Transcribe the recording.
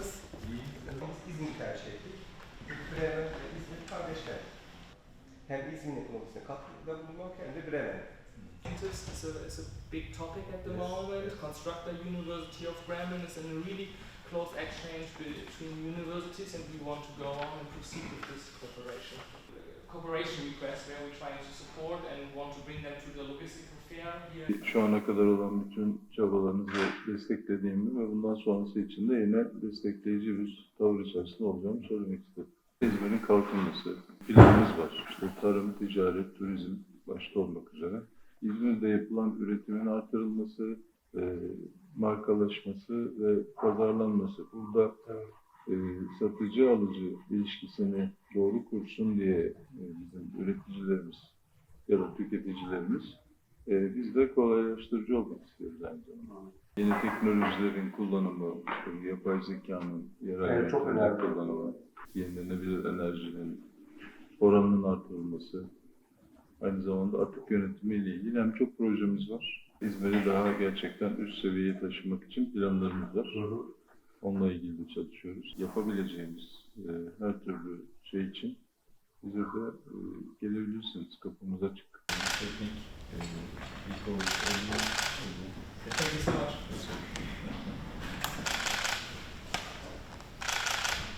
Kıbrıs değil, İzmir tercih ettik. Bremen ve İzmir kardeşler. Hem İzmir'in ekonomisine katkıda bulunmak hem de Bremen. Interest is a, is a big topic at the yes. moment. Construct the University of Bremen is in a really close exchange between universities and we want to go on and proceed with this cooperation. Cooperation request where we're trying to support and Şu ana kadar olan bütün çabalarınızı desteklediğimi ve bundan sonrası için de yine destekleyici bir tavır içerisinde olacağımı söylemek istedim. İzmir'in kalkınması, planımız var. İşte tarım, ticaret, turizm başta olmak üzere. İzmir'de yapılan üretimin artırılması, e, markalaşması ve pazarlanması. Burada e, satıcı alıcı ilişkisini doğru kursun diye e, bizim üreticilerimiz ya da tüketicilerimiz e, biz de kolaylaştırıcı olmak istiyoruz aynı zamanda. Yeni teknolojilerin kullanımı, işte yapay zekanın yerel Evet, çok önemli. kullanımı, yenilenebilir enerjinin oranının artırılması, aynı zamanda atık yönetimi ile ilgili hem çok projemiz var. İzmir'i daha gerçekten üst seviyeye taşımak için planlarımız var. Onunla ilgili de çalışıyoruz. Yapabileceğimiz e, her türlü şey için bize de e, gelebilirsiniz. Kapımız açık.